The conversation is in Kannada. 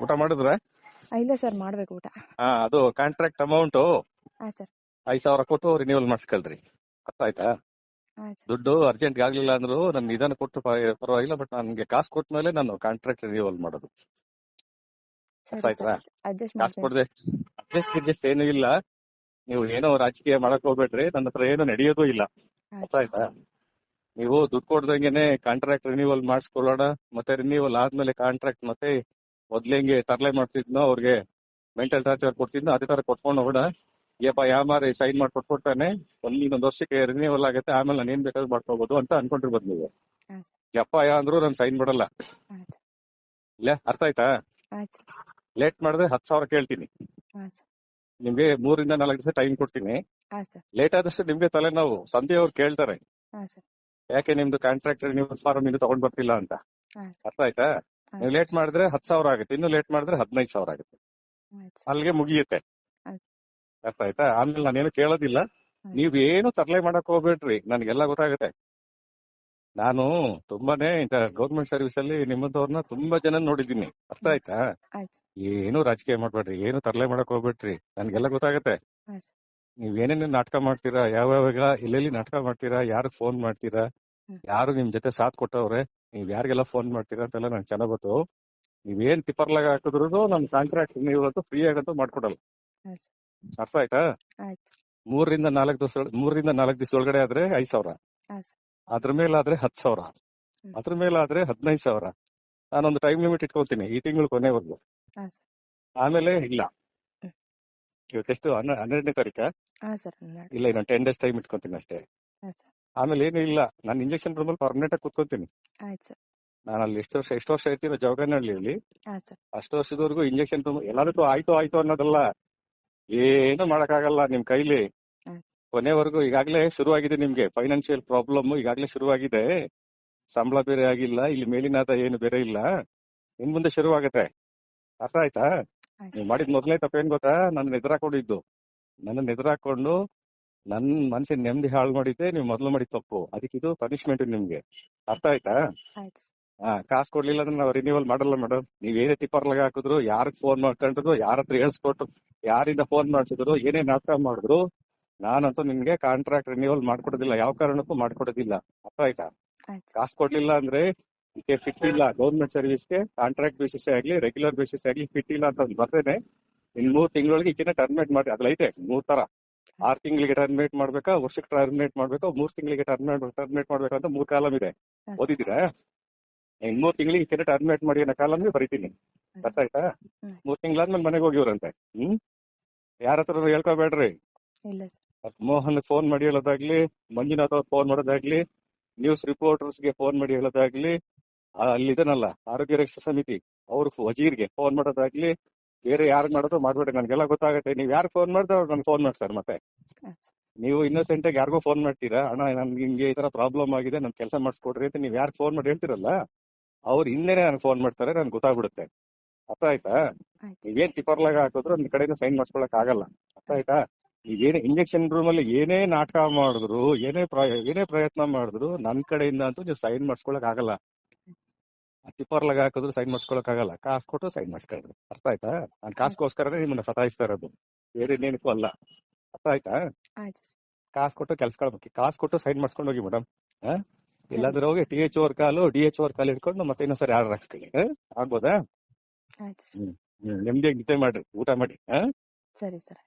ಊಟ ಮಾಡಿದ್ರ? ಇಲ್ಲ ಸರ್ ಮಾಡ್ಬೇಕು ಊಟ. ಹಾ ಅದು ಕಾಂಟ್ರಾಕ್ಟ್ ಅಮೌಂಟ್ ಹಾ ಸರ್. ಐದ್ ಸಾವಿರ ಕೊಟ್ಟು ರಿನ್ಯೂವಲ್ ಮಾಡಿಸ್ಕೊಳ್ರಿ. ಅರ್ಥ ಆಯ್ತಾ ದುಡ್ಡು ಅರ್ಜೆಂಟ್ ಆಗ್ಲಿಲ್ಲ ಅಂದ್ರು ನನ್ ನಿಧಾನ ಕೊಟ್ಟು ಪರ- ಪರವಾಗಿಲ್ಲ ಬಟ್ ನನ್ಗೆ ಕಾಸು ಕೊಟ್ಟ ಮೇಲೆ ನಾನು ಕಾಂಟ್ರಾಕ್ಟ್ ರಿನ್ಯೂವಲ್ ಮಾಡೋದು. ಅರ್ಥ ಆಯ್ತಾ? ಅಡ್ಜಸ್ಟ್ ಕಾಸು ಮಾಡ್ತೀನಿ. ಕೊಡದೆ. ಅಡ್ಜಸ್ಟ್ ಗಿಡ್ಜಸ್ಟ್ ಏನೂ ಇಲ್ಲ. ನೀವು ಏನೋ ರಾಜಕೀಯ ಮಾಡಕ್ ಹೋಗ್ಬೇಡ್ರಿ ನನ್ನ ಹತ್ರ ಏನು ನಡೆಯೋದು ಇಲ್ಲ. ಹಾ ಅರ್ಥ ಆಯ್ತಾ ನೀವು ದುಡ್ಡು ಕೊಡ್ದಂಗೆನೆ ಕಾಂಟ್ರಾಕ್ಟ್ ರಿನ್ಯೂವಲ್ ಮಾಡಿಸ್ಕೊಳ್ಳೋಣ ಮತ್ತೆ ರಿನ್ಯೂವಲ್ ಆದ್ಮೇಲೆ ಕಾಂಟ್ರಾಕ್ಟ್ ಮತ್ತೆ ಮೊದ್ಲು ಹೆಂಗೆ ತರಲೆ ಮಾಡ್ತಿದ್ನೋ ಅವ್ರಿಗೆ ಮೆಂಟಲ್ ಟಾರ್ಚರ್ ಕೊಡ್ತಿದ್ನೋ ಅದೇ ತರ ಕೊಟ್ಕೊಂಡು ಹೋಗೋಣ ಏಪ ಯಾಮಾರಿ ಸೈನ್ ಮಾಡಿ ಕೊಟ್ಬಿಡ್ತಾನೆ. ಒಂದ್ ಇನ್ನೊಂದು ವರ್ಷಕ್ಕೆ ರಿನ್ಯೂವಲ್ ಆಗುತ್ತೆ. ಆಮೇಲೆ ನಾನು ಏನ್ ಬೇಕಾದ್ರೂ ಮಾಡ್ಕೋಬಹುದು ಅಂತ ಅನ್ಕೊಂಡಿರ್ಬೋದು ನೀವು. ಯಪ್ಪ ಯಾ ಅಂದ್ರು ನಾನು ಸೈನ್ ಮಾಡಲ್ಲ. ಇಲ್ಲ ಅರ್ಥ ಆಯ್ತಾ? ಲೇಟ್ ಮಾಡಿದ್ರೆ ಹತ್ತು ಸಾವಿರ ಕೇಳ್ತೀನಿ. ನಿಮ್ಗೆ ಮೂರಿಂದ ನಾಲ್ಕು ದಿವಸ ಟೈಮ್ ಕೊಡ್ತೀನಿ. ಲೇಟ್ ಆದಷ್ಟು ನಿಮ್ಗೆ ತಲೆನೋವು. ಸಂಧ್ಯೆ ಅವ್ರು ಕೇಳ್ತಾರೆ. ಯಾಕೆ ನಿಮ್ದು ಕಾಂಟ್ರಾಕ್ಟ್ ನೀವು ಫಾರ್ಮ್ ಇನ್ನು ತಗೊಂಡ್ ಬರ್ತಿಲ್ಲ ಅಂತ. ಅರ್ಥ ಆಯ್ತಾ. ನೀವು ಲೇಟ್ ಮಾಡಿದ್ರೆ ಹತ್ತು ಸಾವಿರ ಆಗುತ್ತೆ. ಇನ್ನು ಲೇಟ್ ಮಾಡಿದ್ರೆ ಹದಿನೈದು ಸಾವಿರ ಆಗುತ್ತೆ. ಅಲ್ಲಿಗೆ ಮುಗಿಯುತ್ತೆ. ಅರ್ಥ ಆಯ್ತಾ? ಆಮೇಲೆ ನಾನೇನು ಕೇಳೋದಿಲ್ಲ. ನೀವ್ ಏನು ತರಲೆ ಮಾಡಕ್ ಹೋಗ್ಬೇಡ್ರಿ. ನನ್ಗೆಲ್ಲ ಗೊತ್ತಾಗುತ್ತೆ. ನಾನು ತುಂಬಾನೇ ಇಂತ ಗೌರ್ಮೆಂಟ್ ಸರ್ವಿಸ್ ಅಲ್ಲಿ ನಿಮ್ಮಂತವ್ರನ್ನ ತುಂಬಾ ಜನ ನೋಡಿದ್ದೀನಿ. ಅರ್ಥ ಆಯ್ತಾ? ಏನು ರಾಜಕೀಯ ಮಾಡ್ಬೇಡ್ರಿ. ಏನು ತರಲೆ ಮಾಡಕ್ ಹೋಗ್ಬೇಡ್ರಿ. ನನ್ಗೆಲ್ಲ ಗೊತ್ತಾಗತ್ತೆ. ನೀವ್ ಏನೇನು ನಾಟಕ ಮಾಡ್ತೀರಾ? ಯಾವ್ಯಾವಾಗ ಎಲ್ಲೆಲ್ಲಿ ನಾಟಕ ಮಾಡ್ತೀರಾ? ಯಾರು ಫೋನ್ ಮಾಡ್ತೀರಾ? ಯಾರು ನಿಮ್ ಜೊತೆ ಸಾಥ್ ಕೊಟ್ಟವ್ರೆ? ನೀವ್ ಯಾರಿಗೆಲ್ಲ ಫೋನ್ ಮಾಡ್ತೀರಾ ಅಂತೆಲ್ಲ ನಂಗೆ ಚೆನ್ನಾಗ್ ಗೊತ್ತು. ನೀವೇನ್ ಟಿಪ್ಪರ್ಲಾಗ ಹಾಕಿದ್ರು ನಮ್ ಕಾಂಟ್ರಾಕ್ಟ್ ನೀವು ಫ್ರೀ ಆಗಂತೂ ಮಾಡ್ಕೊಡಲ್ಲ. ಅರ್ಥ ಆಯ್ತಾ? ಮೂರರಿಂದ ನಾಲ್ಕು ದಿವಸ ಮೂರರಿಂದ ನಾಲ್ಕು ದಿವಸ ಒಳಗಡೆ ಆದ್ರೆ ಐದ್ ಸಾವಿರ. ಅದ್ರ ಮೇಲೆ ಆದ್ರೆ ಮೇಲಾದ್ರೆ ಹತ್ತು ಸಾವಿರ. ಅದ್ರ ಅದ್ರ ಮೇಲಾದ್ರೆ ಹದಿನೈದು ಸಾವಿರ. ನಾನೊಂದು ಟೈಮ್ ಲಿಮಿಟ್ ಇಟ್ಕೊತೀನಿ ಈ ತಿಂಗಳು ಕೊನೆವರೆಗೂ. ಆಮೇಲೆ ಇಲ್ಲ. ಇವತ್ತೆಷ್ಟು ಹನ್ನೆ- ಹನ್ನೆರಡನೇ ತಾರೀಕ? ಇಲ್ಲ ಇನ್ನೊಂದು ಟೆನ್ ಡೇಸ್ ಟೈಮ್ ಇಟ್ಕೊತೀನಿ ಅಷ್ಟೇ. ಆಮೇಲೆ ಏನು ಇಲ್ಲ ನಾನು ಇಂಜೆಕ್ಷನ್ ಬಂದ್ಮೇಲೆ ಪರ್ಮನೆಂಟ್ ಆಗಿ ಕುತ್ಕೋತೀನಿ. ಆಯ್ತು ಸರ್. ನಾನು ಅಲ್ಲಿ ಎಷ್ಟು ವರ್ಷ ಎಷ್ಟು ವರ್ಷ ಇರ್ತೀನೋ ಜವಗನಹಳ್ಳಿಯಲ್ಲಿ. ಹಾ ಸರ್. ಅಷ್ಟು ವರ್ಷದವರೆಗೂ ಇಂಜೆಕ್ಷನ್ ತುಂಬ ಎಲ್ಲದಕ್ಕೂ ಆಯ್ತು ಆಯ್ತು ಅನ್ನೋದಲ್ಲ ಏನು ಮಾಡಕ್ಕಾಗಲ್ಲ ನಿಮ್ ಕೈಲಿ. ಹ್ಮ್. ಕೊನೆವರೆಗೂ ಈಗಾಗಲೇ ಶುರುವಾಗಿದೆ ನಿಮ್ಗೆ ಫೈನಾನ್ಷಿಯಲ್ ಪ್ರಾಬ್ಲಮ್ ಈಗಾಗಲೇ ಶುರುವಾಗಿದೆ. ಸಂಬಳ ಬೇರೆ ಆಗಿಲ್ಲ ಇಲ್ಲಿ ಮೇಲಿನಾದ ಏನು ಬೇರೆ ಇಲ್ಲ. ಇನ್ ಮುಂದೆ ಶುರುವಾಗತ್ತೆ. ಅರ್ಥ ಆಯ್ತಾ? ಆಯ್ತು. ನೀವು ಮಾಡಿದ ಮೊದಲನೇ ತಪ್ಪೇನ್ ಗೊತ್ತಾ? ನನ್ನ ಎದುರಾಕೊಂಡಿದ್ದು. ನನ್ನ ಎದುರಾಕೊಂಡು ನನ್ ಮನಸ್ಸಿನ ನೆಮ್ಮದಿ ಹಾಳು ಮಾಡಿದ್ದೆ ನೀವು ಮೊದಲು ಮಾಡಿದ ತಪ್ಪು. ಅದಕ್ಕೆ ಇದು ಪನಿಷ್ಮೆಂಟ್ ನಿಮ್ಗೆ. ಅರ್ಥ ಆಯ್ತಾ? ಹಾ ಕಾಸು ಕೊಡ್ಲಿಲ್ಲ ಅಂದ್ರೆ ನಾವು ರಿನ್ಯೂವಲ್ ಮಾಡಲ್ಲ ಮೇಡಮ್ ನೀವ್ ಏನೇ ಟಿಪ್ಪರ್ಲಾಗ ಹಾಕಿದ್ರು ಯಾರಿಗೆ ಫೋನ್ ಮಾಡ್ಕೊಂಡ್ರು ಯಾರ ಹತ್ರ ಹೇಳ್ಸ್ಕೊಟ್ರು ಯಾರಿಂದ ಫೋನ್ ಮಾಡ್ಸಿದ್ರು ಏನೇ ನಾಟಕ ಮಾಡಿದ್ರು ನಾನಂತೂ ನಿಮ್ಗೆ ಕಾಂಟ್ರಾಕ್ಟ್ ರಿನ್ಯೂವಲ್ ಮಾಡ್ಕೊಡೋದಿಲ್ಲ. ಯಾವ ಕಾರಣಕ್ಕೂ ಮಾಡ್ಕೊಡೋದಿಲ್ಲ. ಅರ್ಥ ಆಯ್ತಾ? ಕಾಸು ಕೊಡ್ಲಿಲ್ಲ ಅಂದ್ರೆ ಇದಕ್ಕೆ ಫಿಟ್ ಇಲ್ಲ. ಗೌರ್ಮೆಂಟ್ ಸರ್ವಿಸ್ಗೆ ಕಾಂಟ್ರಾಕ್ಟ್ ಬೇಸಿಸ್ ಆಗ್ಲಿ ರೆಗ್ಯುಲರ್ ಬೇಸಿಸ್ ಆಗ್ಲಿ ಫಿಟ್ ಇಲ್ಲ ಅಂತ ಬರ್ತೇನೆ ಇನ್ ಮೂರ್ ತಿಂಗಳಿಗೆ ಇಕ್ಕಿನ ಟರ್ಮಿನೇಟ್ ಮಾಡಿ ಅದ್ರಲ್ಲಿ ಐತೆ ಮೂರ್ ತರ ಆರ್ ತಿಂಗಳಿಗೆ ಟರ್ಮಿನೇಟ್ ಮಾಡ್ಬೇಕಾ ವರ್ಷಕ್ಕೆ ಟರ್ಮಿನೇಟ್ ಮಾಡ್ಬೇಕಾ ಮೂರ್ ತಿಂಗಳಿಗೆ ಟರ್ಮಿನೇಟ್ ಟರ್ಮಿನೇಟ್ ಮಾಡ್ಬೇಕಾ ಅಂತ ಮೂರ್ ಕಾಲಮ್ ಇದೆ. ಓದಿದ್ದೀರಾ? ಇನ್ ಮೂರ್ ತಿಂಗಳಿಗೆ ಕೆರೆ ಟರ್ಮಿನೇಟ್ ಮಾಡಿ ಅನ್ನೋ ಕಾಲಮ್ ಬರಿತೀನಿ. ಅರ್ಥ ಆಯ್ತಾ. ಮೂರ್ ತಿಂಗಳಾದ್ಮೇಲೆ ಮನೆಗೆ ಹೋಗಿವ್ರಂತೆ. ಹ್ಮ್? ಯಾರ ಹತ್ರ ಹೇಳ್ಕೋಬೇಡ್ರಿ. ಮೋಹನ್ ಫೋನ್ ಮಾಡಿ ಹೇಳೋದಾಗ್ಲಿ ಮಂಜುನಾಥ್ ಅವ್ರ ಫೋನ್ ಮಾಡೋದಾಗ್ಲಿ ನ್ಯೂಸ್ ರಿಪೋರ್ಟರ್ಸ್ಗೆ ಫೋನ್ ಮಾಡಿ ಹೇಳೋದಾಗ್ಲಿ ಅಲ್ಲಿ ಅಲ್ಲಿದನಲ್ಲ ಆರೋಗ್ಯ ರಕ್ಷಾ ಸಮಿತಿ ಅವ್ರ ವಜೀರ್ಗೆ ಫೋನ್ ಮಾಡೋದಾಗ್ಲಿ ಬೇರೆ ಯಾರು ಮಾಡೋದು ಮಾಡ್ಬೇಡಿ ನನ್ಗೆಲ್ಲ ಗೊತ್ತಾಗುತ್ತೆ. ನೀವ್ ಯಾರು ಫೋನ್ ಮಾಡಿದ್ರೆ ಅವ್ರು ನನ್ಗೆ ಫೋನ್ ಮಾಡ್ತಾರೆ ಮತ್ತೆ. ನೀವು ಇನ್ನೋಸೆಂಟ್ ಆಗಿ ಯಾರಿಗೋ ಫೋನ್ ಮಾಡ್ತೀರಾ? ಅಣ್ಣ ನನ್ಗೆ ಹಿಂಗೆ ಈ ತರ ಪ್ರಾಬ್ಲಮ್ ಆಗಿದೆ ನನ್ ಕೆಲಸ ಮಾಡಿಸ್ಕೊಡ್ರಿ ಅಂತ ನೀವ್ ಯಾರು ಫೋನ್ ಮಾಡಿ ಹೇಳ್ತಿರಲ್ಲ ಅವ್ರು ಹಿಂದೆನೆ ನನ್ಗೆ ಫೋನ್ ಮಾಡ್ತಾರೆ ನನ್ಗೆ ಗೊತ್ತಾಗ್ಬಿಡುತ್ತೆ. ಅರ್ಥ ಆಯ್ತಾ? ನೀವೇನ್ ಟಿಪರ್ಲಾಗ ಹಾಕಿದ್ರು ಒಂದ್ ಕಡೆಯಿಂದ ಸೈನ್ ಮಾಡ್ಸ್ಕೊಳಕ್ ಆಗಲ್ಲ. ಅರ್ಥ ಆಯ್ತಾ? ನೀವೇನೇ ಇಂಜೆಕ್ಷನ್ ರೂಮ್ ಅಲ್ಲಿ ಏನೇ ನಾಟಕ ಮಾಡಿದ್ರು ಏನೇ ಪ್ರಯ- ಏನೇ ಪ್ರಯತ್ನ ಮಾಡಿದ್ರು ನನ್ ಕಡೆಯಿಂದ ಅಂತೂ ನೀವು ಸೈನ್ ಮಾಡ್ಸ್ಕೊಳಕ್ ಆಗಲ್ಲ. ಟಿಪ್ಪರ್ಲಾಗ ಹಾಕಿದ್ರು ಸೈಡ್ ಮಾಡ್ಸ್ಕೊಳಕ್ ಆಗಲ್ಲ ಕಾಸು ಕೊಟ್ಟು ಸೈಡ್ ಮಾಡ್ಸ್ಕೊಳ್ರಿ ಅರ್ಥ ಆಯ್ತಾ? ನಾನು ಕಾಸ್ಗೋಸ್ಕರನೇ ನಿಮ್ಮನ್ನ ಸತಾಯಿಸ್ತಾ ಇರೋದು. ಬೇರೆ ಇನ್ನೇನಕ್ಕೂ ಅಲ್ಲ. ಅರ್ಥ ಆಯ್ತಾ? ಕಾಸ್ ಕೊಟ್ಟು ಕೆಲ್ಸಗಳು ಬಗ್ಗೆ ಕಾಸು ಕೊಟ್ಟು ಸೈನ್ ಮಾಡ್ಸ್ಕೊಂಡು ಹೋಗಿ ಮೇಡಮ್. ಇಲ್ಲಾಂದ್ರೆ ಹೋಗಿ T H or call D H or call ಇಟ್ಕೊಂಡು ಮತ್ತೆ ಇನ್ನೊಂದ್ಸರಿ ಆರ್ಡರ್ ಹಾಕ್ಸ್ಕೊಳ್ಳಿ? ಆಗ್ಬೋದಾ? ಹ್ಮ್. ನೆಮ್ಮದಿಯಾಗಿ ನಿದ್ದೆ ಮಾಡ್ರಿ. ಊಟ ಮಾಡಿ. ಹಾ? ಸರಿ ಸರ್.